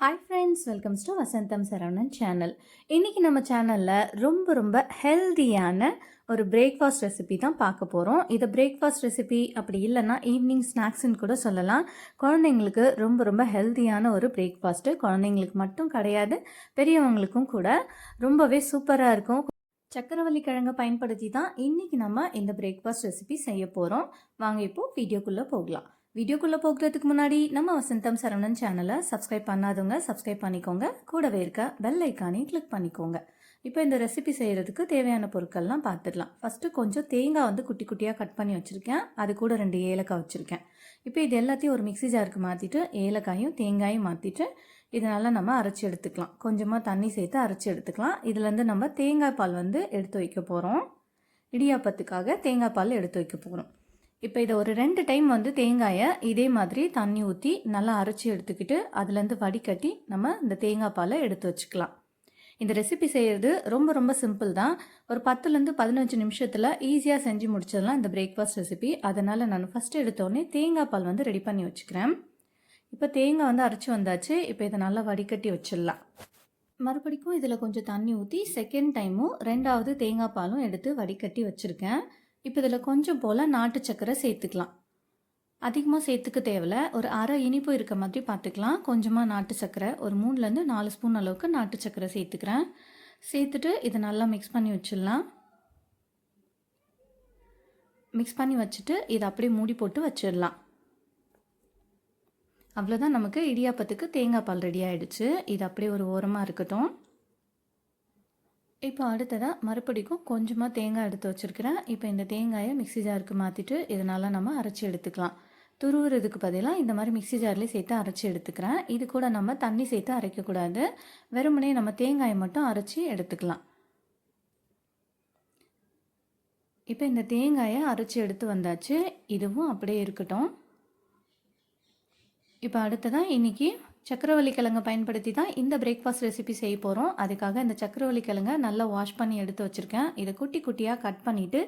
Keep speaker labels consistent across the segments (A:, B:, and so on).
A: Hi friends welcomes to Vasantham Saravanan channel இன்றைக்கி நம்ம சேனலில் ரொம்ப ரொம்ப ஹெல்தியான ஒரு பிரேக்ஃபாஸ்ட் ரெசிபி தான் பார்க்க போகிறோம் இதை பிரேக்ஃபாஸ்ட் ரெசிபி அப்படி இல்லைன்னா ஈவினிங் ஸ்நாக்ஸ்ன்னு கூட சொல்லலாம். குழந்தைங்களுக்கு ரொம்ப ரொம்ப ஹெல்தியான ஒரு பிரேக்ஃபாஸ்ட்டு குழந்தைங்களுக்கு மட்டும் கிடையாது பெரியவங்களுக்கும் கூட ரொம்பவே சூப்பராக இருக்கும். சக்கரவள்ளி கிழங்கு பயன்படுத்தி தான் இன்றைக்கி நம்ம இந்த பிரேக்ஃபாஸ்ட் ரெசிபி செய்ய போகிறோம் வாங்க இப்போது வீடியோக்குள்ளே போகலாம். வீடியோக்குள்ளே போகிறதுக்கு முன்னாடி நம்ம வசந்தம் சரவணன் சேனலை சப்ஸ்கிரைப் பண்ணாதவங்க சப்ஸ்கிரைப் பண்ணிக்கோங்க. கூடவே இருக்க பெல் ஐக்கானையும் கிளிக் பண்ணிக்கோங்க. இப்போ இந்த ரெசிபி செய்கிறதுக்கு தேவையான பொருட்கள்லாம் பார்த்துடலாம். ஃபஸ்ட்டு கொஞ்சம் தேங்காய் வந்து குட்டி குட்டியாக கட் பண்ணி வச்சுருக்கேன். அது கூட ரெண்டு ஏலக்காய் வச்சுருக்கேன். இப்போ இது எல்லாத்தையும் ஒரு மிக்ஸி ஜாருக்கு மாற்றிட்டு ஏலக்காயும் தேங்காயும் மாற்றிட்டு இதனால் நம்ம அரைச்சி எடுத்துக்கலாம். கொஞ்சமாக தண்ணி சேர்த்து அரைச்சி எடுத்துக்கலாம். இதுலேருந்து நம்ம தேங்காய் பால் வந்து எடுத்து வைக்க போகிறோம் இடியாப்பத்துக்காக தேங்காய் பால் எடுத்து வைக்க போகிறோம் இப்போ இதை ஒரு ரெண்டு டைம் வந்து தேங்காயை இதே மாதிரி தண்ணி ஊற்றி நல்லா அரைச்சி எடுத்துக்கிட்டு அதுலேருந்து வடிகட்டி நம்ம இந்த தேங்காய் பாலை எடுத்து வச்சுக்கலாம். இந்த ரெசிபி செய்கிறது ரொம்ப ரொம்ப சிம்பிள் தான். ஒரு பத்துலேருந்து பதினஞ்சு நிமிஷத்தில் ஈஸியாக செஞ்சு முடிச்சிடலாம் இந்த பிரேக்ஃபாஸ்ட் ரெசிபி அதனால் நான் ஃபஸ்ட்டு எடுத்தோடனே தேங்காய் பால் வந்து ரெடி பண்ணி வச்சுக்கிறேன். இப்போ தேங்காய் வந்து அரைச்சி வந்தாச்சு. இப்போ இதை நல்லா வடிகட்டி வச்சிடலாம். மறுபடிக்கும் இதில் கொஞ்சம் தண்ணி ஊற்றி செகண்ட் டைமும் ரெண்டாவது தேங்காய் பாலும் எடுத்து வடிகட்டி வச்சுருக்கேன். இப்போ இதில் கொஞ்சம் போல் நாட்டு சக்கரை சேர்த்துக்கலாம். அதிகமாக சேர்த்துக்க தேவையில்ல. ஒரு அரை இனிப்பு இருக்க மாதிரி பார்த்துக்கலாம். கொஞ்சமாக நாட்டு சக்கரை. ஒரு மூணுலேருந்து நாலு ஸ்பூன் அளவுக்கு நாட்டு சக்கரை சேர்த்துக்கிறேன். சேர்த்துட்டு இதை நல்லா மிக்ஸ் பண்ணி வச்சிடலாம். மிக்ஸ் பண்ணி வச்சுட்டு இதை அப்படியே மூடி போட்டு வச்சிடலாம். அவ்வளோதான் நமக்கு இடியாப்பத்துக்கு தேங்காய் பால் ரெடி ஆகிடுச்சு இது அப்படியே ஒரு ஓரமாக இருக்கட்டும். இப்போ அடுத்ததாக மறுபடிக்கும் கொஞ்சமாக தேங்காய் எடுத்து வச்சுருக்கிறேன். இப்போ இந்த தேங்காயை மிக்ஸி ஜாருக்கு மாற்றிட்டு இதனால் நம்ம அரைச்சி எடுத்துக்கலாம். துருவுறதுக்கு பதிலாக இந்த மாதிரி மிக்ஸி ஜார்லேயே சேர்த்து அரைச்சி எடுத்துக்கிறேன். இது கூட நம்ம தண்ணி சேர்த்து அரைக்கக்கூடாது வெறுமனே நம்ம தேங்காயை மட்டும் அரைச்சி எடுத்துக்கலாம். இப்போ இந்த தேங்காயை அரைச்சி எடுத்து வந்தாச்சு. இதுவும் அப்படியே இருக்கட்டும். இப்போ அடுத்ததாக இன்றைக்கி சக்கரவள்ளி கிழங்கை பயன்படுத்தி தான் இந்த பிரேக்ஃபாஸ்ட் ரெசிபி செய்ய போகிறோம் அதுக்காக இந்த சக்கரவள்ளி கிழங்கை நல்லா வாஷ் பண்ணி எடுத்து வச்சுருக்கேன். இதை குட்டி குட்டியாக கட் பண்ணிவிட்டு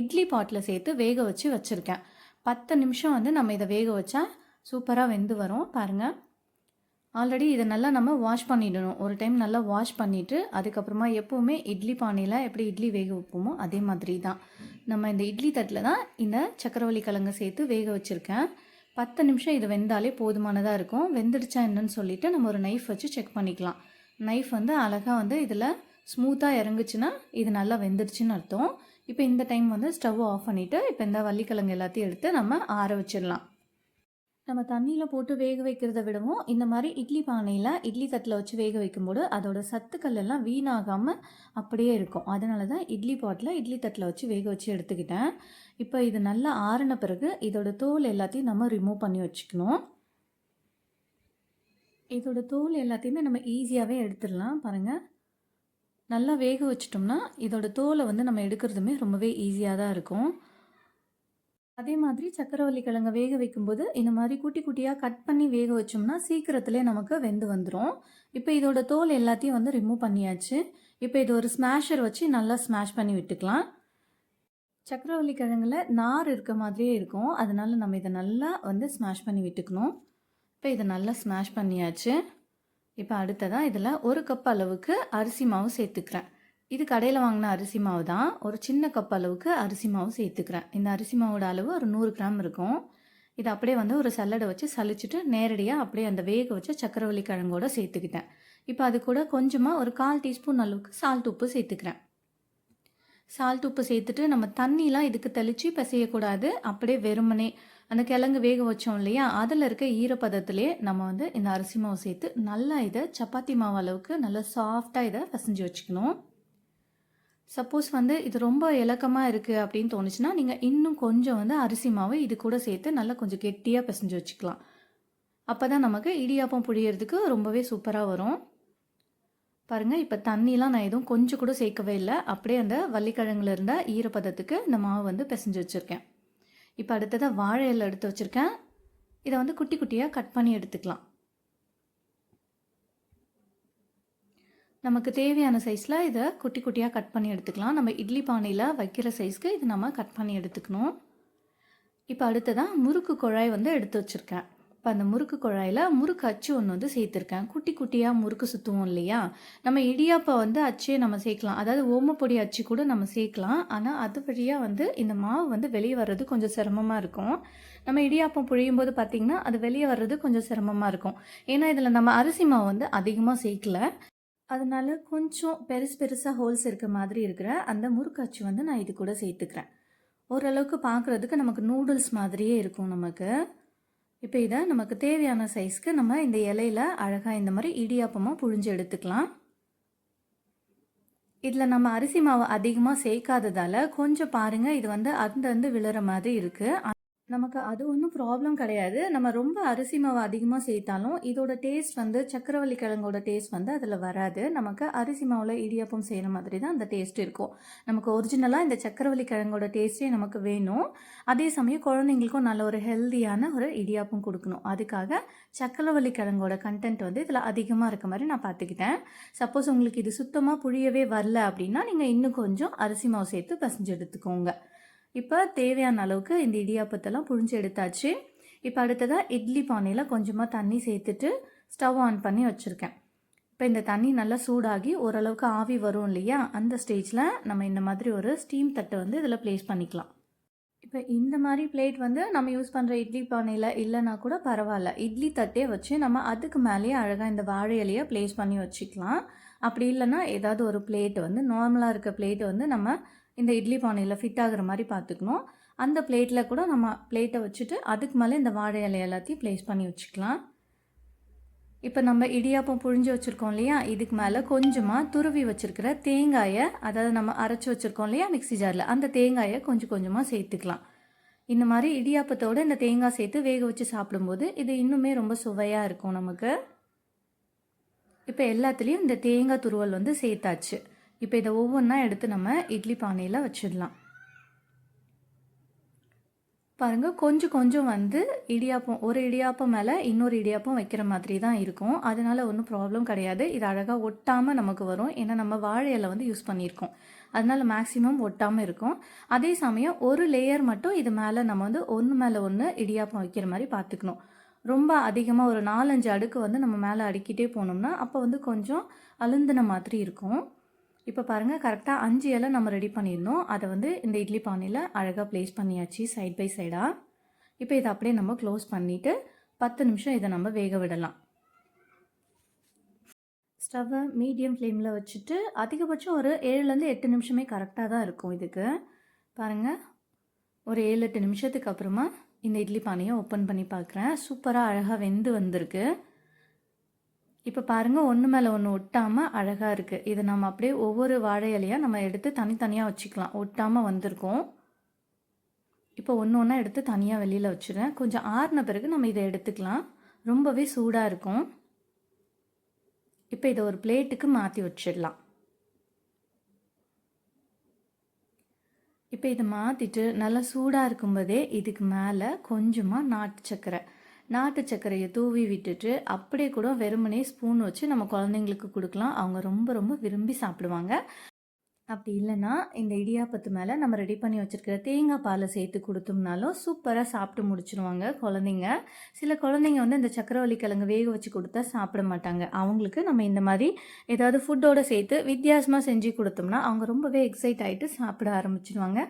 A: இட்லி பாட்டில் சேர்த்து வேக வச்சு வச்சுருக்கேன். பத்து நிமிஷம் வந்து நம்ம இதை வேக வச்சா சூப்பராக வெந்து வரும். பாருங்கள் ஆல்ரெடி இதை நல்லா நம்ம வாஷ் பண்ணிடணும். ஒரு டைம் நல்லா வாஷ் பண்ணிவிட்டு அதுக்கப்புறமா எப்போவுமே இட்லி பானையில் எப்படி இட்லி வேக வைப்போமோ அதே மாதிரி தான். நம்ம இந்த இட்லி தட்டில் தான் இந்த சக்கரவள்ளி கிழங்கை சேர்த்து வேக வச்சுருக்கேன். பத்து நிமிஷம் இது வெந்தாலே போதுமானதாக இருக்கும். வெந்துடுச்சா என்னன்னு சொல்லிவிட்டு நம்ம ஒரு நைஃப் வச்சு செக் பண்ணிக்கலாம். நைஃப் வந்து அழகாக வந்து இதில் ஸ்மூத்தாக இறங்குச்சுன்னா இது நல்லா வெந்துடுச்சுன்னு அர்த்தம். இப்போ இந்த டைம் வந்து ஸ்டவ் ஆஃப் பண்ணிவிட்டு இப்போ இந்த வள்ளிக்கிழங்கு எல்லாத்தையும் எடுத்து நம்ம ஆற வச்சிடலாம். நம்ம தண்ணியில் போட்டு வேக வைக்கிறத விடவும் இந்த மாதிரி இட்லி பானையில் இட்லி தட்டில் வச்சு வேக வைக்கும்போது அதோட சத்துக்கள் எல்லாம் வீணாகாமல் அப்படியே இருக்கும். அதனால தான் இட்லி பாட்டில் இட்லி தட்டில் வச்சு வேக வச்சு எடுத்துக்கிட்டேன். இப்போ இது நல்லா ஆறின பிறகு இதோட தோல் எல்லாத்தையும் நம்ம ரிமூவ் பண்ணி வச்சுக்கணும். இதோட தோல் எல்லாத்தையுமே நம்ம ஈஸியாகவே எடுத்துடலாம். பாருங்கள் நல்லா வேக வச்சிட்டோம்னா இதோட தோலை வந்து நம்ம எடுக்கிறதுமே ரொம்பவே ஈஸியாக தான் இருக்கும். அதே மாதிரி சக்கரவள்ளி கிழங்க வேக வைக்கும்போது இந்த மாதிரி குட்டி குட்டியாக கட் பண்ணி வேக வச்சோம்னா சீக்கிரத்துலேயே நமக்கு வெந்து வந்துடும் இப்போ இதோட தோல் எல்லாத்தையும் வந்து ரிமூவ் பண்ணியாச்சு. இப்போ இது ஒரு ஸ்மாஷர் வச்சு நல்லா ஸ்மாஷ் பண்ணி விட்டுக்கலாம். சக்கரவள்ளி கிழங்குல நார் இருக்க மாதிரியே இருக்கும். அதனால நம்ம இதை நல்லா வந்து ஸ்மாஷ் பண்ணி விட்டுக்கணும். இப்போ இதை நல்லா ஸ்மாஷ் பண்ணியாச்சு. இப்போ அடுத்ததாக இதில் ஒரு கப் அளவுக்கு அரிசி மாவு சேர்த்துக்கிறேன். இது கடையில் வாங்கின அரிசி மாவு தான். ஒரு சின்ன கப் அளவுக்கு அரிசி மாவு சேர்த்துக்கிறேன். இந்த அரிசி மாவோட அளவு ஒரு நூறு கிராம் இருக்கும். இதை அப்படியே வந்து ஒரு சல்லடை வச்சு சலிச்சுட்டு நேரடியாக அப்படியே அந்த வேக வச்சு சக்கரவள்ளி கிழங்கோட சேர்த்துக்கிட்டேன். இப்போ அது கூட கொஞ்சமாக ஒரு கால் டீஸ்பூன் அளவுக்கு சால்ட் உப்பு சேர்த்துக்கிறேன். சால்ட் உப்பு சேர்த்துட்டு நம்ம தண்ணிலாம் இதுக்கு தெளித்து பிசையக்கூடாது. அப்படியே வெறுமனே அந்த கிழங்கு வேக வச்சோம் இல்லையா? அதில் இருக்க ஈரப்பதத்திலே நம்ம வந்து இந்த அரிசி மாவு சேர்த்து நல்லா இதை சப்பாத்தி மாவு அளவுக்கு நல்லா சாஃப்டாக இதை பசைஞ்சு வச்சுக்கணும். சப்போஸ் வந்து இது ரொம்ப இலக்கமாக இருக்குது அப்படின்னு தோணுச்சுன்னா நீங்கள் இன்னும் கொஞ்சம் வந்து அரிசி மாவு இது கூட சேர்த்து நல்லா கொஞ்சம் கெட்டியாக பிசைஞ்சு வச்சுக்கலாம். அப்போ தான் நமக்கு இடியாப்பம் புழியறதுக்கு ரொம்பவே சூப்பராக வரும். பாருங்கள் இப்போ தண்ணிலாம் நான் எதுவும் கொஞ்சம் கூட சேர்க்கவே இல்லை. அப்படியே அந்த வள்ளிக்கிழங்குல இருந்த ஈரப்பதத்துக்கு இந்த மாவு வந்து பிசைஞ்சு வச்சுருக்கேன். இப்போ அடுத்ததாக வாழை இலை எடுத்து வச்சுருக்கேன். இதை வந்து குட்டி குட்டியாக கட் பண்ணி எடுத்துக்கலாம். நமக்கு தேவையான சைஸில் இதை குட்டி குட்டியாக கட் பண்ணி எடுத்துக்கலாம். நம்ம இட்லி பானையில் வைக்கிற சைஸ்க்கு இது நம்ம கட் பண்ணி எடுத்துக்கணும். இப்போ அடுத்ததாக முறுக்கு குழாய் வந்து எடுத்து வச்சுருக்கேன். இப்போ அந்த முறுக்கு குழாயில் முறுக்கு அச்சு ஒன்று வந்து சேர்த்துருக்கேன். குட்டி குட்டியாக முறுக்கு சுற்றுவோம் இல்லையா? நம்ம இடியாப்பம் வந்து அச்சே நம்ம சேர்க்கலாம். அதாவது ஓமப்பொடி அச்சு கூட நம்ம சேர்க்கலாம். ஆனால் அது வழியாக வந்து இந்த மாவு வந்து வெளியே வர்றது கொஞ்சம் சிரமமாக இருக்கும். நம்ம இடியாப்பம் புழியும் போது பார்த்திங்கன்னா அது வெளியே வர்றது கொஞ்சம் சிரமமாக இருக்கும். ஏன்னா இதில் நம்ம அரிசி மாவு வந்து அதிகமாக சேர்க்கல. அதனால கொஞ்சம் பெருசு பெருசாக ஹோல்ஸ் இருக்க மாதிரி இருக்கிற அந்த முறுக்கு வந்து நான் இது கூட சேர்த்துக்கிறேன். ஓரளவுக்கு பார்க்குறதுக்கு நமக்கு நூடுல்ஸ் மாதிரியே இருக்கும் நமக்கு. இப்போ இதை நமக்கு தேவையான சைஸ்க்கு நம்ம இந்த இலையில அழகாக இந்த மாதிரி இடியாப்பமாக புழிஞ்சு எடுத்துக்கலாம். இதில் நம்ம அரிசி மாவு அதிகமாக சேர்க்காததால் கொஞ்சம் பாருங்கள் இது வந்து அந்தந்து விழுற மாதிரி இருக்குது நமக்கு அது ஒன்றும் ப்ராப்ளம் கிடையாது. நம்ம ரொம்ப அரிசி மாவு அதிகமாக சேர்த்தாலும் இதோட டேஸ்ட் வந்து சக்கரவள்ளி கிழங்கோட டேஸ்ட் வந்து அதில் வராது. நமக்கு அரிசி மாவில் இடியாப்பம் செய்கிற மாதிரி தான் அந்த டேஸ்ட் இருக்கும். நமக்கு ஒரிஜினலாக இந்த சக்கரவள்ளி கிழங்கோட டேஸ்ட்டே நமக்கு வேணும். அதே சமயம் குழந்தைங்களுக்கும் நல்ல ஒரு ஹெல்த்தியான ஒரு இடியாப்பம் கொடுக்கணும். அதுக்காக சக்கரவள்ளி கிழங்கோட கண்டென்ட் வந்து இதில் அதிகமாக இருக்க மாதிரி நான் பார்த்துக்கிட்டேன். சப்போஸ் உங்களுக்கு இது சுத்தமாக புழியவே வரல அப்படின்னா நீங்கள் இன்னும் கொஞ்சம் அரிசி மாவு சேர்த்து பசஞ்சு எடுத்துக்கோங்க. இப்போ தேவையான அளவுக்கு இந்த இடியாப்பத்தெல்லாம் புழிஞ்சு எடுத்தாச்சு. இப்போ அடுத்ததாக இட்லி பானையில் கொஞ்சமாக தண்ணி சேர்த்துட்டு ஸ்டவ் ஆன் பண்ணி வச்சுருக்கேன். இப்போ இந்த தண்ணி நல்லா சூடாகி ஓரளவுக்கு ஆவி வரும் இல்லையா? அந்த ஸ்டேஜில் நம்ம இந்த மாதிரி ஒரு ஸ்டீம் தட்டை வந்து இதில் ப்ளேஸ் பண்ணிக்கலாம். இப்போ இந்த மாதிரி பிளேட் வந்து நம்ம யூஸ் பண்ணுற இட்லி பானையில் இல்லைனா கூட பரவாயில்ல. இட்லி தட்டே வச்சு நம்ம அதுக்கு மேலேயே அழகாக இந்த வாழை இலையை ப்ளேஸ் பண்ணி வச்சுக்கலாம். அப்படி இல்லைன்னா ஏதாவது ஒரு பிளேட் வந்து நார்மலாக இருக்க பிளேட் வந்து நம்ம இந்த இட்லி பானையில் ஃபிட் ஆகுற மாதிரி பார்த்துக்கணும். அந்த பிளேட்டில் கூட நம்ம பிளேட்டை வச்சுட்டு அதுக்கு மேலே இந்த வாழை இலை எல்லாத்தையும் ப்ளேஸ் பண்ணி வச்சுக்கலாம். இப்போ நம்ம இடியாப்பம் புழிஞ்சு வச்சுருக்கோம் இல்லையா? இதுக்கு மேலே கொஞ்சமாக துருவி வச்சுருக்கிற தேங்காயை அதாவது நம்ம அரைச்சி வச்சுருக்கோம் இல்லையா மிக்சி ஜாரில் அந்த தேங்காயை கொஞ்சம் கொஞ்சமாக சேர்த்துக்கலாம். இந்த மாதிரி இடியாப்பத்தோடு இந்த தேங்காய் சேர்த்து வேக வச்சு சாப்பிடும்போது இது இன்னுமே ரொம்ப சுவையாக இருக்கும் நமக்கு. இப்போ எல்லாத்துலேயும் இந்த தேங்காய் துருவல் வந்து சேர்த்தாச்சு. இப்போ இதை ஒவ்வொன்றா எடுத்து நம்ம இட்லி பானையில் வச்சிடலாம். பாருங்கள் கொஞ்சம் கொஞ்சம் வந்து இடியாப்பம் ஒரு இடியாப்பம் மேலே இன்னொரு இடியாப்பம் வைக்கிற மாதிரி தான் இருக்கும். அதனால் ஒன்றும் ப்ராப்ளம் கிடையாது. இது அழகாக ஒட்டாமல் நமக்கு வரும். ஏன்னா நம்ம வாழை வந்து யூஸ் பண்ணியிருக்கோம். அதனால் மேக்ஸிமம் ஒட்டாமல் இருக்கும். அதே சமயம் ஒரு லேயர் மட்டும் இது மேலே நம்ம வந்து ஒன்று மேலே ஒன்று இடியாப்பம் வைக்கிற மாதிரி பார்த்துக்கணும் ரொம்ப அதிகமாக ஒரு நாலஞ்சு அடுக்கு வந்து நம்ம மேலே அடுக்கிட்டே போனோம்னா அப்போ வந்து கொஞ்சம் அழுந்தின மாதிரி இருக்கும். இப்போ பாருங்கள் கரெக்டாக அஞ்சு இலை நம்ம ரெடி பண்ணியிருந்தோம். அதை வந்து இந்த இட்லி பானையில் அழகாக ப்ளேஸ் பண்ணியாச்சு சைட் பை சைடாக இப்போ இதை அப்படியே நம்ம க்ளோஸ் பண்ணிவிட்டு பத்து நிமிஷம் இதை நம்ம வேக விடலாம். ஸ்டவ்வை மீடியம் ஃப்ளேமில் வச்சுட்டு அதிகபட்சம் ஒரு ஏழுலேருந்து எட்டு நிமிஷமே கரெக்டாக தான் இருக்கும் இதுக்கு. பாருங்கள் ஒரு ஏழு எட்டு நிமிஷத்துக்கு அப்புறமா இந்த இட்லி பானையை ஓப்பன் பண்ணி பார்க்குறேன். சூப்பராக அழகாக வெந்து வந்திருக்கு. இப்போ பாருங்கள் ஒன்று மேலே ஒன்று ஒட்டாமல் அழகாக இருக்குது இதை நம்ம அப்படியே ஒவ்வொரு வாழை இலையாக நம்ம எடுத்து தனித்தனியாக வச்சுக்கலாம். ஒட்டாமல் வந்திருக்கோம். இப்போ ஒன்று ஒன்றா எடுத்து தனியாக வெளியில் வச்சுருவேன் கொஞ்சம் ஆறின பிறகு நம்ம இதை எடுத்துக்கலாம். ரொம்பவே சூடாக இருக்கும். இப்போ இதை ஒரு பிளேட்டுக்கு மாற்றி வச்சிடலாம். இப்போ இதை மாற்றிட்டு நல்லா சூடாக இருக்கும்போதே இதுக்கு மேலே கொஞ்சமாக நாட்டு சக்கரை நாட்டு சர்க்கரையை தூவி விட்டுட்டு அப்படியே கூட வெறுமனே ஸ்பூன் வச்சு நம்ம குழந்தைங்களுக்கு கொடுக்கலாம். அவங்க ரொம்ப ரொம்ப விரும்பி சாப்பிடுவாங்க. அப்படி இல்லைன்னா இந்த இடியாப்பத்து மேலே நம்ம ரெடி பண்ணி வச்சுருக்கிற தேங்காய் பாலை சேர்த்து கொடுத்தோம்னாலும் சூப்பராக சாப்பிட்டு முடிச்சிருவாங்க குழந்தைங்க. சில குழந்தைங்க வந்து இந்த சக்கரவள்ளி கிழங்கு வேக வச்சு கொடுத்தா சாப்பிட மாட்டாங்க. அவங்களுக்கு நம்ம இந்த மாதிரி ஏதாவது ஃபுட்டோடு சேர்த்து வித்தியாசமாக செஞ்சு கொடுத்தோம்னா அவங்க ரொம்பவே எக்ஸைட் ஆகிட்டு சாப்பிட ஆரம்பிச்சிடுவாங்க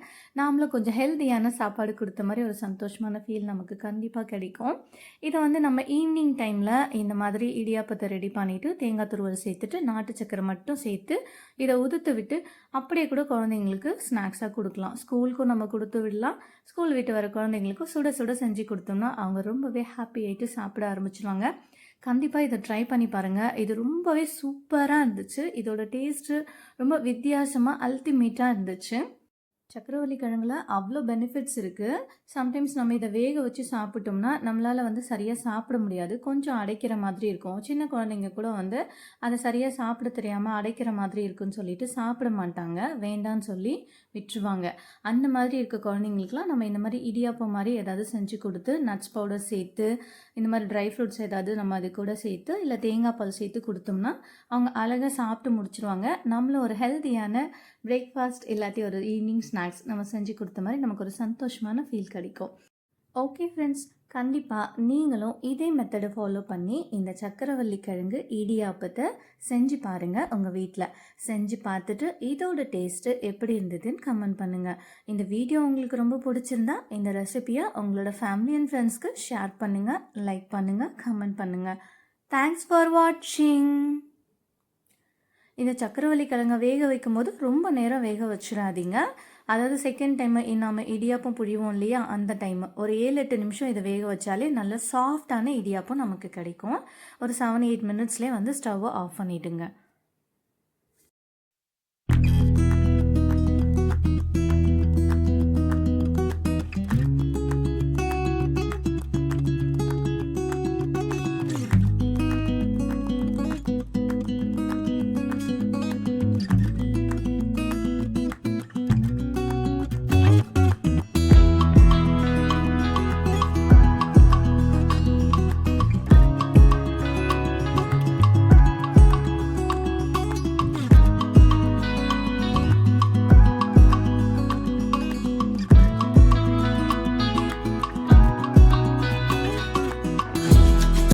A: நாமளும் கொஞ்சம் ஹெல்த்தியான சாப்பாடு கொடுத்த மாதிரி ஒரு சந்தோஷமான ஃபீல் நமக்கு கண்டிப்பாக கிடைக்கும். இதை வந்து நம்ம ஈவினிங் டைமில் இந்த மாதிரி இடியாப்பத்தை ரெடி பண்ணிவிட்டு தேங்காய் துருவல் சேர்த்துட்டு நாட்டு சக்கரை மட்டும் சேர்த்து இதை உதுத்து விட்டு அப்படியே கூட குழந்தைங்களுக்கு ஸ்நாக்ஸாக கொடுக்கலாம். ஸ்கூலுக்கும் நம்ம கொடுத்து விடலாம். ஸ்கூல் விட்டு வர குழந்தைங்களுக்கும் சுட சுட செஞ்சு கொடுத்தோம்னா அவங்க ரொம்பவே ஹாப்பி ஆகிட்டு சாப்பிட ஆரம்பிச்சிருவாங்க. கண்டிப்பாக இதை ட்ரை பண்ணி பாருங்கள் இது ரொம்பவே சூப்பராக இருந்துச்சு. இதோட டேஸ்ட்டு ரொம்ப வித்தியாசமாக அல்டிமேட்டாக இருந்துச்சு. சக்கரவள்ளி கிழங்குல அவ்வளோ பெனிஃபிட்ஸ் இருக்குது சம்டைம்ஸ் நம்ம இதை வேக வச்சு சாப்பிட்டோம்னா நம்மளால் வந்து சரியாக சாப்பிட முடியாது. கொஞ்சம் அடைக்கிற மாதிரி இருக்கும். சின்ன குழந்தைங்க கூட வந்து அதை சரியாக சாப்பிட தெரியாமல் அடைக்கிற மாதிரி இருக்குன்னு சொல்லிட்டு சாப்பிட மாட்டாங்க. வேண்டான்னு சொல்லி விட்டுருவாங்க. அந்த மாதிரி இருக்க குழந்தைங்களுக்குலாம் நம்ம இந்த மாதிரி இடியாப்பம் மாதிரி ஏதாவது செஞ்சு கொடுத்து நட்ஸ் பவுடர் சேர்த்து இந்த மாதிரி ட்ரை ஃப்ரூட்ஸ் ஏதாவது நம்ம அது கூட சேர்த்து இல்லை தேங்காய் பால் சேர்த்து கொடுத்தோம்னா அவங்க அழகாக சாப்பிட்டு முடிச்சிருவாங்க. நம்மளும் ஒரு ஹெல்த்தியான பிரேக்ஃபாஸ்ட் இல்லாட்டி ஒரு ஈவினிங் ஸ்நாக்ஸ் நம்ம செஞ்சு கொடுத்த மாதிரி நமக்கு ஒரு சந்தோஷமான ஃபீல் கிடைக்கும். ஓகே ஃப்ரெண்ட்ஸ் கண்டிப்பாக நீங்களும் இதே மெத்தடை ஃபாலோ பண்ணி இந்த சக்கரவள்ளி கிழங்கு இடியாப்பத்தை செஞ்சு பாருங்கள் உங்கள் வீட்டில் செஞ்சு பார்த்துட்டு இதோட டேஸ்ட்டு எப்படி இருந்ததுன்னு கமெண்ட் பண்ணுங்கள் இந்த வீடியோ உங்களுக்கு ரொம்ப பிடிச்சிருந்தா இந்த ரெசிபியை உங்களோட ஃபேமிலி அண்ட் ஃப்ரெண்ட்ஸ்க்கு ஷேர் பண்ணுங்கள் லைக் பண்ணுங்கள் கமெண்ட் பண்ணுங்கள் தேங்க்ஸ் ஃபார் வாட்சிங் இந்த சக்கரவள்ளி கிழங்கை வேக வைக்கும் போது ரொம்ப நேரம் வேக வச்சிடாதீங்க. அதாவது செகண்ட் டைம் நாம் இடியாப்பம் புழிவோம் இல்லையா? அந்த டைம் ஒரு ஏழு எட்டு நிமிஷம் இதை வேக வச்சாலே நல்ல சாஃப்டான இடியாப்பம் நமக்கு கிடைக்கும். ஒரு செவன் எயிட் மினிட்ஸ்லேயே வந்து ஸ்டவ்வை ஆஃப் பண்ணிவிடுங்க